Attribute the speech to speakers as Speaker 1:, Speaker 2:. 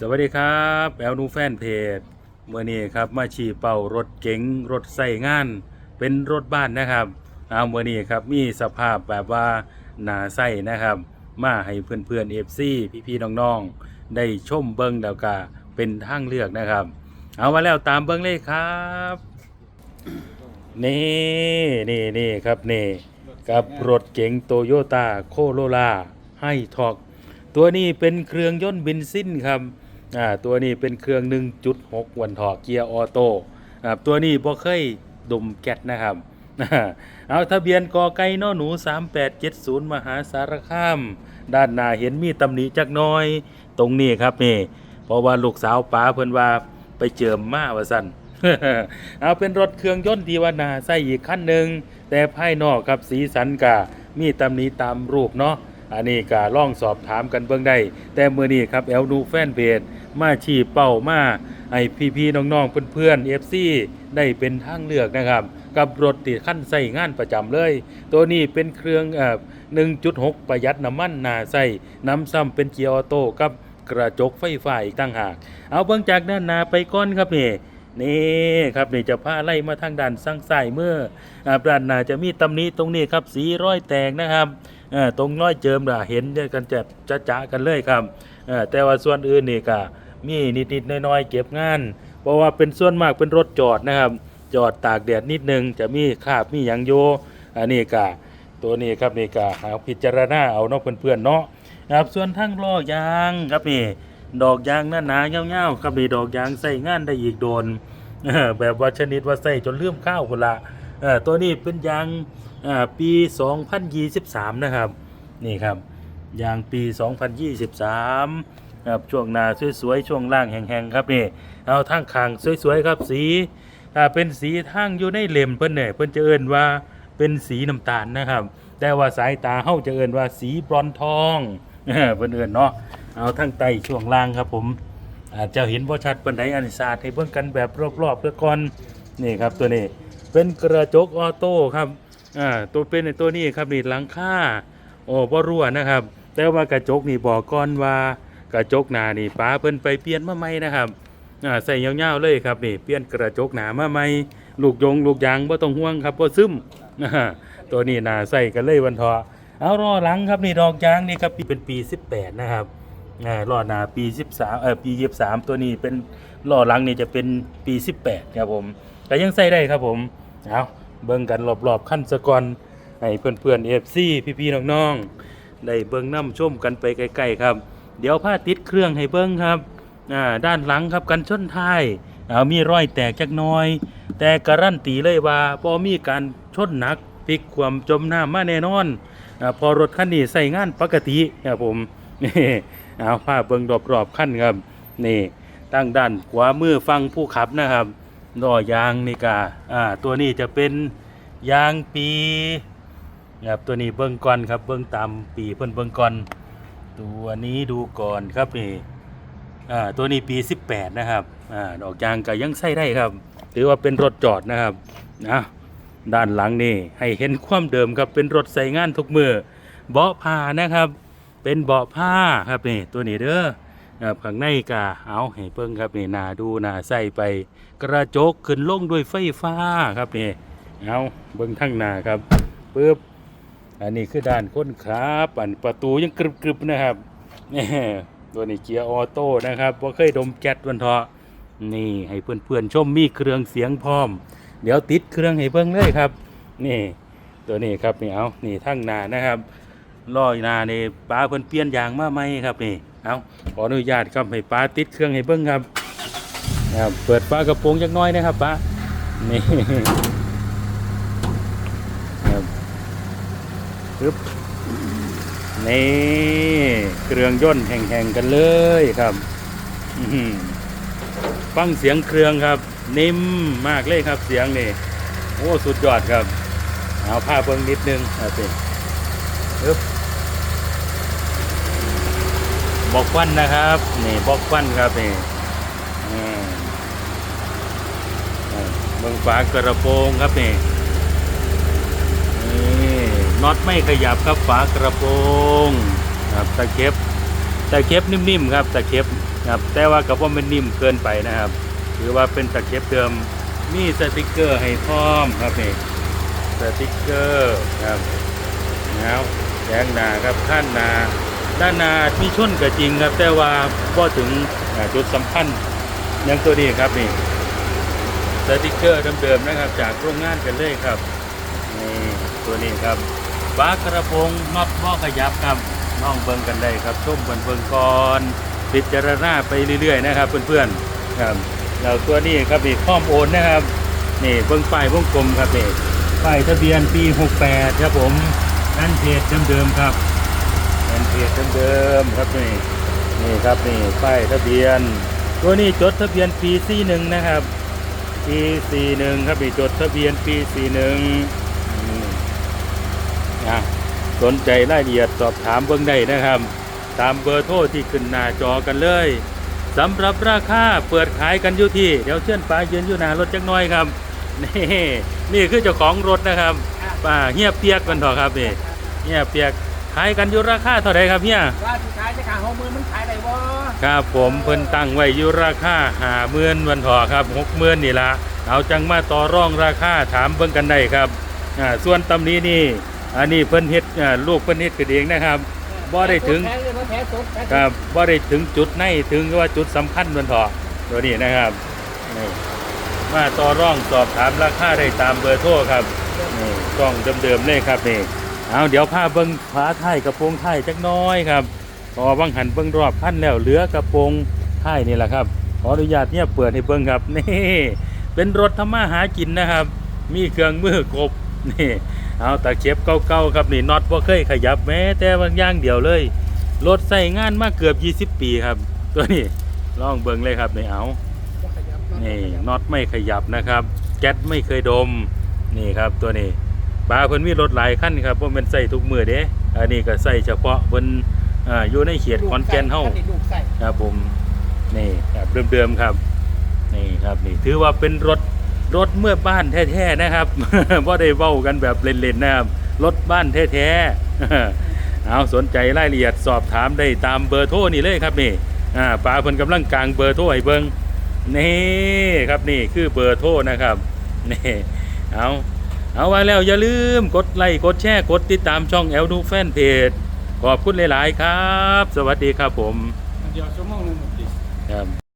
Speaker 1: สวัสดีครับแอลนูแฟนเพจเมื่อนี้ครับมาฉี่เป่ารถเก๋งรถใส่งาน เป็นรถบ้านนะครับเอาเมื่อนี้ครับมีสภาพแบบว่าหนาใส่นะครับ มาให้เพื่อนๆเอฟซีพี่ๆน้องๆ ได้ชมเบิ้งแล้วก็เป็นทางเลือกนะครับ เอามาแล้วตามเบิ้งเลยครับ นี่นี่นี่ครับนี่กับรถเก๋งโตโยต้าโคโรล่าให้ทอกตัวนี้เป็นเครื่องยนต์เบนซินครับ อ่าตัวนี้เป็นเครื่อง 1.6 วันถอเกียร์ออโต้อ่าตัวนี้บ่เคยดมแก๊สนะครับเอาทะเบียนกอไก่นอหนู 3870 มหาสารคาม ด้านหน้าเห็นมีตำหนิจักน้อย ตรงนี้ครับนี่เพราะว่าลูกสาวป๋าเพิ่นว่าไปเจิมมาว่าสั่นเอาเป็นรถเครื่องยนต์ที่ว่านาใส่อีกคันหนึ่งแต่ภายนอกครับสีสันกะมีตำหนิตามรูปเนาะ อันนี้กะล่องสอบถามกันเบื้องได้ แต่มือนี้ครับแอลดูแฟนเพจมาชีเป้ามาให้พี่ๆน้องๆเพื่อนๆ FC ได้เป็นทางเลือกนะครับ กับรถติดขั้นใส่งานประจำเลย ตัวนี้เป็นเครื่องเอ่อ1.6 ประหยัดน้ำมันหนาใส่น้ำซ้ำเป็นเกียร์ออโต้กับกระจกไฟฟ้าอีกต่างหาก เอาเบื้องจากด้านหน้าไปก้อนครับนี่นี่ครับนี่จะผ้าไล่มาทางด้าน sang ใส่เมื่ออ่าด้านหน้าจะมีตำหนี้ตรงนี้ครับสีร้อยแตกนะครับ ตรงร้อยเจิมล่ะเห็นกันจะจะจะกันเลยครับเออแต่ว่าส่วนอื่นนี่ก็มีนิดๆน้อยๆเก็บงาน เพราะว่าเป็นส่วนมากเป็นรถจอดนะครับ จอดตากแดดนิดนึงจะมีคราบมีหยังโยอันนี้ก็ตัวนี้ครับนี่ก็หาพิจารณาเอาเนาะเพื่อนๆเนาะครับส่วนทั้งล้อยางครับนี่ดอกยางหนาหนาๆเงาวๆครับนี่ดอกยางใส่งานได้อีกโดนแบบว่าชนิดว่าใส่จนเลื่อมข้าวคนละตัวนี้เป็นยาง ปี 2023 นะครับ นี่ครับยางปี 2023ครับช่วงหน้าสวยๆช่วงล่างแห้งๆครับนี่เอาทางขางสวยๆครับสีถ้าเป็นสีทางอยู่ในเล่มเพิ่นเนี่ยเพิ่นจะเอิ้นว่าเป็นสีน้ำตาลนะครับ แต่ว่าสายตาเฮาจะเอิ้นว่าสีบรอนทองเพิ่นเอิ้นเนาะเอาทางใต้ช่วงล่างครับผมอาจจะเห็นบ่ชัดปานใดอันนี้ศาสตร์ให้เบิ่งกันแบบรอบๆเพื่อก่อนนี่ครับตัวนี้เป็นกระจกออโต้ครับ อ่าตัวเป็นในตัวนี้ครับนี่หลังคาโอ้บ่รั่วนะครับ แต่ว่ากระจกนี่บอกก่อนว่ากระจกหน้านี่ป้าเพิ่นไปเปลี่ยนมาใหม่นะครับอ่าใส่ยาวๆเลยครับนี่เปลี่ยนกระจกหน้ามาใหม่ลูกยงลูกยางบ่ต้องห่วงครับบ่ซึมตัวนี้น้าใส่กันเลยวันทอเอารอหลังครับนี่ดอกยางนี่ครับเป็นปี 18 นะครับอ่าล้อหน้าปี 13เอ่อปี23 ตัวนี้เป็นล้อหลังนี่จะเป็นปี 18 ครับผมแต่ยังใส่ได้ครับผมเอา เบิ่งกันรอบๆขั้นสะก่อนให้เพื่อนๆ FC พี่ๆน้องๆได้เบิ่งน้ำชมกันไปใกลๆครับ เดี๋ยวผ้าติดเครื่องให้เบิ่งครับอ่าด้านหลังครับกันชนท้ายเอามีรอยแตกจักน้อย แต่การันตีเลยว่าบ่มีการชนหนักพลิกความจมน้ำมาแน่นอนอพอรถคันนี้ใส่งานปกติครับผมนี่เอาภาพเบิ่งรอบๆขั้นครับนี่ตั้งด้านขวามือฟังผู้ขับนะครับ ล้อยางนี่กาอ่าตัวนี้จะเป็นยางปีครับตัวนี้เบิ่งก่อนครับเบิ่งตามปีเพิ่นเบิ่งก่อน ตัวนี้ดูก่อนครับนี่อ่าตัวนี้ปี 18 นะครับอ่าดอกยางก็ยังใช้ได้ครับถือว่าเป็นรถจอดนะครับนะด้านหลังนี่ให้เห็นความเดิมครับเป็นรถใส่งานทุกมือเบาะผ้านะครับ เป็นเบาะผ้าครับนี่ตัวนี้เด้อ ครับข้างในกาเอาให้เพิ่งครับนี่นาดูนาใส่ไปกระจกขึ้นลงด้วยไฟฟ้าครับนี่เอาเบิ่งทั้งนาครับปึ๊บอันนี้คือด้านคนครับอันประตูยังกรึบๆนะครับนี่ตัวนี้เกียร์ออโต้นะครับว่าเคยดมแก๊สวันเถาะนี่ให้เพื่อนๆชมมีเครื่องเสียงพร้อม เดี๋ยวติดเครื่องให้เบิ่งเลยครับ นี่ตัวนี้ครับนี่เอานี่ทั้งนานะครับลอยนาในป้าเพิ่นเปลี่ยนยางมาใหมครับนี่ เอาขออนุญาตครับให้ป้าติดเครื่องให้เบิ่งครับครับเปิดฝากระโปรงจักน้อยนะครับป้านี่ครับปึ๊บนี่เครื่องยนแห่งๆกันเลยครับอื้อหือฟังเสียงเครื่องครับ นิ่มมากเลยครับเสียงนี่โอ้สุดยอดครับ เอาผ้าเบิ่งนิดนึงเอาสิปึ๊บ บอกควันนะครับ นี่บอกควันครับนี่อืมอ่าเบิ่งฝากระโปรงครับนี่นี่น็อตไม่ขยับครับฝากระโปรงครับตะเข็บตะเข็บนิ่มๆครับตะเข็บครับแต่ว่ากับว่ามันนิ่มเกินไปนะครับหรือว่าเป็นตะเข็บเดิมมีสติกเกอร์ให้พร้อมครับนี่สติกเกอร์ครับแล้วแดงหนาครับขั้นหนา ด้านนามีชนก็จริงครับ แต่ว่าก็ถึงจุดสำคัญอย่างตัวนี้ครับนี่สติกเกอร์เดิมๆนะครับ จากโรงงานกันเลยครับนี่ตัวนี้ครับฝากระโปรงน็อตบ่อขยับครับน้องเบิ่งกันได้ครับชมเบิ่งเบิ่งก่อนพิจารณาไปเรื่อยๆนะครับ เพื่อนๆครับแล้วตัวนี้ครับนี่พร้อมโอนนะครับนี่เบิ่งป้ายวงกลมครับนี่ป้ายทะเบียนปี 68 ครับผมนั่นเพจเดิมๆครับ เป็นเพจเดิมๆครับนี่นี่ครับนี่ป้ายทะเบียนตัวนี้จดทะเบียนปี41นะครับปี41ครับนี่จดทะเบียนปี41อืมนะสนใจรายละเอียดสอบถามเบื้องใดนะครับ ตามเบอร์โทรที่ขึ้นหน้าจอกันเลยสำหรับราคาเปิดขายกันอยู่ที่ เดี๋ยวเชื่อนปลายืนอยู่หน้ารถจักหน้อยครับนี่นี่คือเจ้าของรถนะครับป้าเฮียเปียกกันเถอะครับนี่เฮียเปียก ขายกันอยู่ราคาเท่าไหร่ครับเฮีย
Speaker 2: ว่าสุดท้ายจะขายหกหมื่นมันขายได้บ่
Speaker 1: ครับผมเพิ่นตั้งไว้อยู่ราคาหาเมือนวันถอครับหกเมือนนี่ละเอาจังมาต่อรองราคาถามเบิ่งกันได้ครับอ่าส่วนตำนี้นี่อันนี้เพิ่นเฮ็ดอ่าลูกเพิ่นเฮ็ดกันเองนะครับบ่ได้ถึง
Speaker 2: แพ้เลยมันแพ้สดแพ้สด
Speaker 1: ครับบ่ได้ถึงจุดในถึงว่าจุดสำคัญวันถอตัวนี้นะครับนี่มาต่อรองสอบถามราคาได้ตามเบอร์โทรครับนี่กล้องเดิมๆเลยครับนี่ เอาเดี๋ยวพาเบิ่งฝาท้ายกระโปรงท้ายจักน้อยครับพอวังหันเบิ้งรอบพันแล้วเหลือกระโปรงท้ายนี่แหละครับขออนุญาตเนี่ยเปิดให้เบิ้งครับนี่เป็นรถทำมาหากินนะครับ มีเครื่องมือกบนี่เอาตะเข็บเก่าๆครับนี่น็อตบ่เคยขยับแม้แต่บางย่างเดียวเลยรถใส่งานมาเกือบ 20 ปีครับ ตัวนี้ลองเบิ้งเลยครับนี่เอานี่น็อตไม่ขยับนะครับ แก๊สไม่เคยดมนี่ครับตัวนี้ ปลาเพิ่นมีรถหลายคันครับเพราะมันใส่ทุกมือเด้อันนี้ก็ใส่เฉพาะเพิ่นอ่าอยู่ในเขตขอนแก่นเฮา
Speaker 2: ลูกใส่
Speaker 1: ครับผมนี่ครับเดิมๆครับนี่ครับนี่ถือว่าเป็นรถรถเมื่อบ้านแท้ๆนะครับว่าได้เว้ากันแบบเล่นๆนะครับรถบ้านแท้ๆเอาสนใจรายละเอียดสอบถามได้ตามเบอร์โทรนี่เลยครับนี่อ่าป้าเพิ่นกำลังกลางเบอร์โทรให้เบิ่งนี่ครับนี่คือเบอร์โทรนะครับนี่เอา เอาไว้แล้วอย่าลืมกดไลค์กดแชร์กดติดตามช่องแอลดูแฟนเพจขอบคุณหลาย ๆ ครับ สวัสดีครับผม
Speaker 2: เดี๋ยวชั่วโมงหนึงหมดดิ
Speaker 1: ครับ